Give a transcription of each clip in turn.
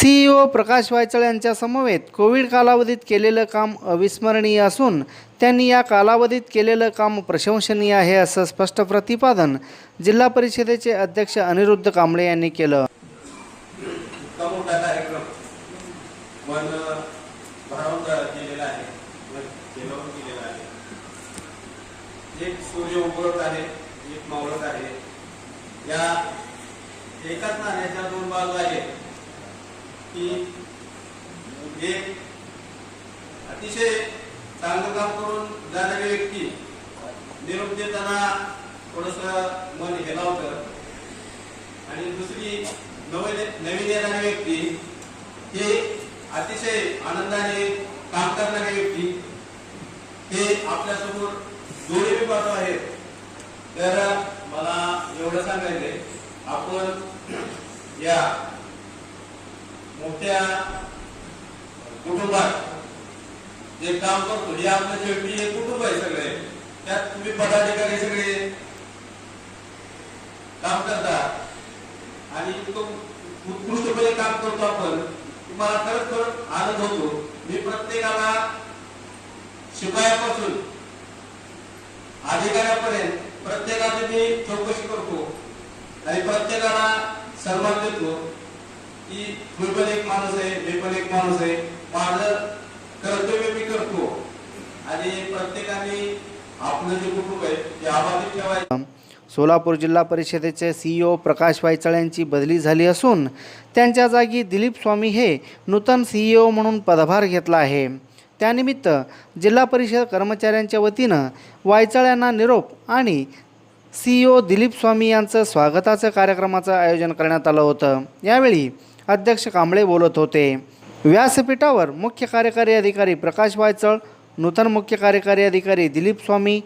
CEO प्रकाश वायचळ यांच्या समवेत Covid कालावधीत केलेलं काम अविस्मरणीय असून त्यांनी या कालावधीत केलेलं काम प्रशंसनीय आहे असं स्पष्ट प्रतिपादन जिल्हा परिषदेचे अध्यक्ष अनिरुद्ध कांबळे यांनी केलं. कार्यक्रम आहे. एकाच नाण्याच्या दोन बाजू आहेत. की हे अतिशय चांगलं काम करून जाणारी व्यक्ती निरोप देताना थोडस मन हेलावतं. आणि दुसरी नवीन नवीन येणारी व्यक्ती हे अतिशय आनंदाने काम करणारी व्यक्ती हे आपल्यासमोर दोन्ही बी आहेत. तर मला एवढं सांगायचंय आपण या मोठ्या कुटुंबात जे काम करतो हे आपलं शेवटी हे कुटुंब आहे सगळे. त्यात तुम्ही पदाधिकारी सगळे काम करतात आणि तो उत्कृष्टपणे काम करतो आपण तुम्हाला खरंच खरंच आनंद होतो. मी प्रत्येकाला शिपायापासून अधिकाऱ्यापर्यंत प्रत्येकाची मी चौकशी करतो. आणि प्रत्येकाला सन्मान देतो. की मी पण एक माणूस आहे मी पण एक माणूस आहे. माझं कर्तव्य मी करतो. आणि प्रत्येकाने आपलं जे कुटुंब आहे ते आबाधित ठेवायचं. सोलापूर जिल्हा परिषदेचे सीईओ प्रकाश वायचळ यांची बदली झाली असून त्यांच्या जागी दिलीप स्वामी हे नूतन सीईओ म्हणून पदभार घेतला आहे. त्यानिमित्त जिल्हा परिषद कर्मचाऱ्यांच्या वतीनं वायचळ यांना निरोप आणि सीईओ दिलीप स्वामी यांचं स्वागताचं कार्यक्रमाचं आयोजन करण्यात आलं होतं. यावेळी अध्यक्ष कांबळे बोलत होते. व्यासपीठावर मुख्य कार्यकारी अधिकारी प्रकाश वायचळ नूतन मुख्य कार्यकारी अधिकारी दिलीप स्वामी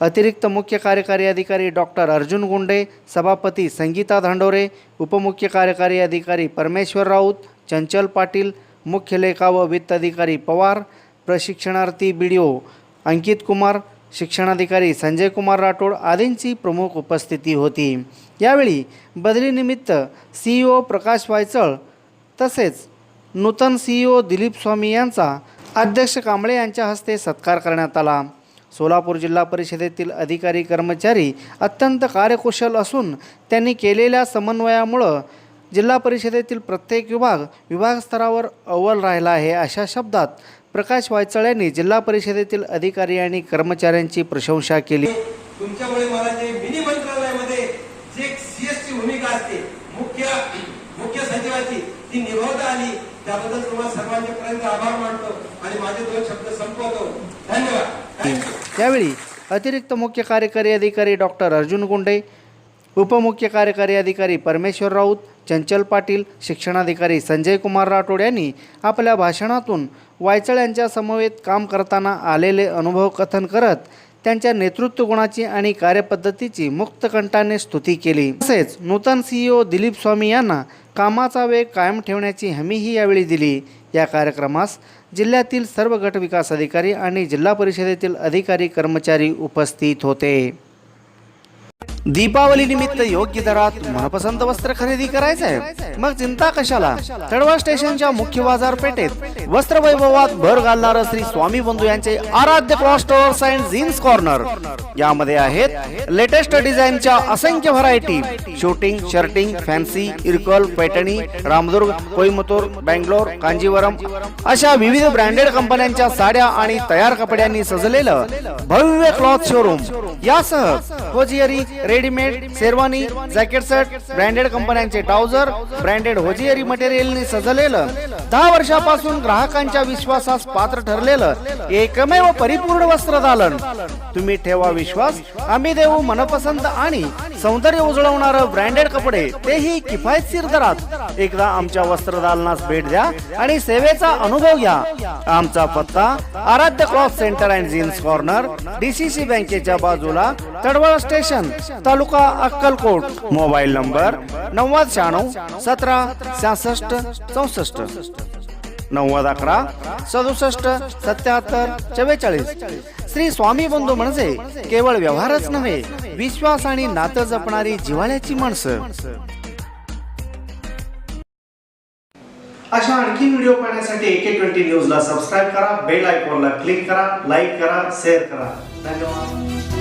अतिरिक्त मुख्य कार्यकारी अधिकारी डॉक्टर अर्जुन गुंडे सभापती संगीता धांडोरे उपमुख्य कार्यकारी अधिकारी परमेश्वर राऊत चंचल पाटील मुख्य लेखा व वित्त अधिकारी पवार प्रशिक्षणार्थी बी डी ओ अंकित कुमार शिक्षणाधिकारी संजय कुमार राठोड आदींची प्रमुख उपस्थिती होती. यावेळी बदलीनिमित्त सीईओ प्रकाश वायचळ तसेच नूतन सीईओ दिलीप स्वामी यांचा अध्यक्ष कांबळे यांच्या हस्ते सत्कार करण्यात आला. सोलापूर जिल्हा परिषदेतील अधिकारी कर्मचारी अत्यंत कार्यकुशल असून त्यांनी केलेल्या समन्वयामुळं जिल्हा परिषदेतील प्रत्येक विभाग विभाग स्तरावर अव्वल राहिला आहे अशा शब्दात प्रकाश वायचळ यांनी जिल्हा परिषदेतील अधिकारी आणि कर्मचाऱ्यांची प्रशंसा केली. तुमच्यामुळे मला जे मिनी मंत्रालयामध्ये जे सीएस ची भूमिका असते मुख्य मुख्य सचिवाची ती निभावता आली. त्याबद्दल तुम्हाला सर्वांचे पर्यंत आभार मानतो आणि माझे दोन शब्द संपवतो. धन्यवाद. Thank you. यावेळी अतिरिक्त मुख्य कार्यकारी अधिकारी डॉक्टर अर्जुन गुंडे उपमुख्य कार्यकारी अधिकारी परमेश्वर राऊत चंचल पाटील शिक्षणाधिकारी संजय कुमार राठोड यांनी आपल्या भाषणातून वायचळ यांच्या समवेत काम करताना आलेले अनुभव कथन करत त्यांच्या नेतृत्व गुणाची आणि कार्यपद्धतीची मुक्तकंठाने स्तुती केली. तसेच नूतन सीईओ दिलीप स्वामी यांना कामाचा वेग कायम ठेवण्याची हमीही यावेळी दिली. या कार्यक्रमास जिल्ह्यातील सर्व गट विकास अधिकारी आणि जिल्हा परिषदेतील अधिकारी कर्मचारी उपस्थित होते. दीपावली निमित्त योग्य दरात मनपसंत वस्त्र खरेदी करायचं आहे मग चिंता कशाला? तडवा स्टेशनच्या मुख्य बाजारपेठेत वस्त्र वैभवात भर घालणार श्री स्वामी बंधू यांचे Aaradhya cross stores and jeans corner यामध्ये आहेत लेटेस्ट डिझाईनच्या असंख्य variety suiting shirting fancy Irkal Paithani Ramdurg Coimbatore Bangalore Kanjeevaram अशा विविध ब्रँडेड कंपन्यांच्या साड्या आणि तयार कपड्यांनी सजलेलं भव्य क्लॉथ शोरूम यासह hosiery readymade sherwani jacket shirt branded कंपन्यांचे ट्राउझर ब्रँडेड होजियरी मटेरियलनी सजलेलं. दहा वर्षापासून ग्राहकांच्या विश्वासास पात्र ठरलेलं एकमेव परिपूर्ण वस्त्र दालन. तुम्ही ठेवा विश्वास आम्ही देऊ मनपसंत आणि सौंदर्य उजळवणार ब्रँडेड कपडे तेही किफायतशीर दरात. एकदा आमच्या वस्त्र दालनास भेट द्या आणि सेवेचा अनुभव घ्या. आमचा पत्ता Aaradhya cloth centre and jeans corner D C C बँकेच्या बाजूला Tadwal station taluka Akkalkot. Mobile number नव्वद शहाण्णव सतरा सहासष्ट चौसष्ट. नव्वद अकरा सदुसष्ट सत्याहत्तर चव्वेचाळीस. श्री स्वामी बंधू म्हणजे केवळ व्यवहारच नव्हे विश्वास आणि नातं जपणारी जिव्हाळ्याची माणसं. अशा आणखी व्हिडिओ पाहण्यासाठी एके ट्वेंटी न्यूजला सबस्क्राईब करा बेल आयकॉनला क्लिक करा लाईक करा शेअर करा. धन्यवाद.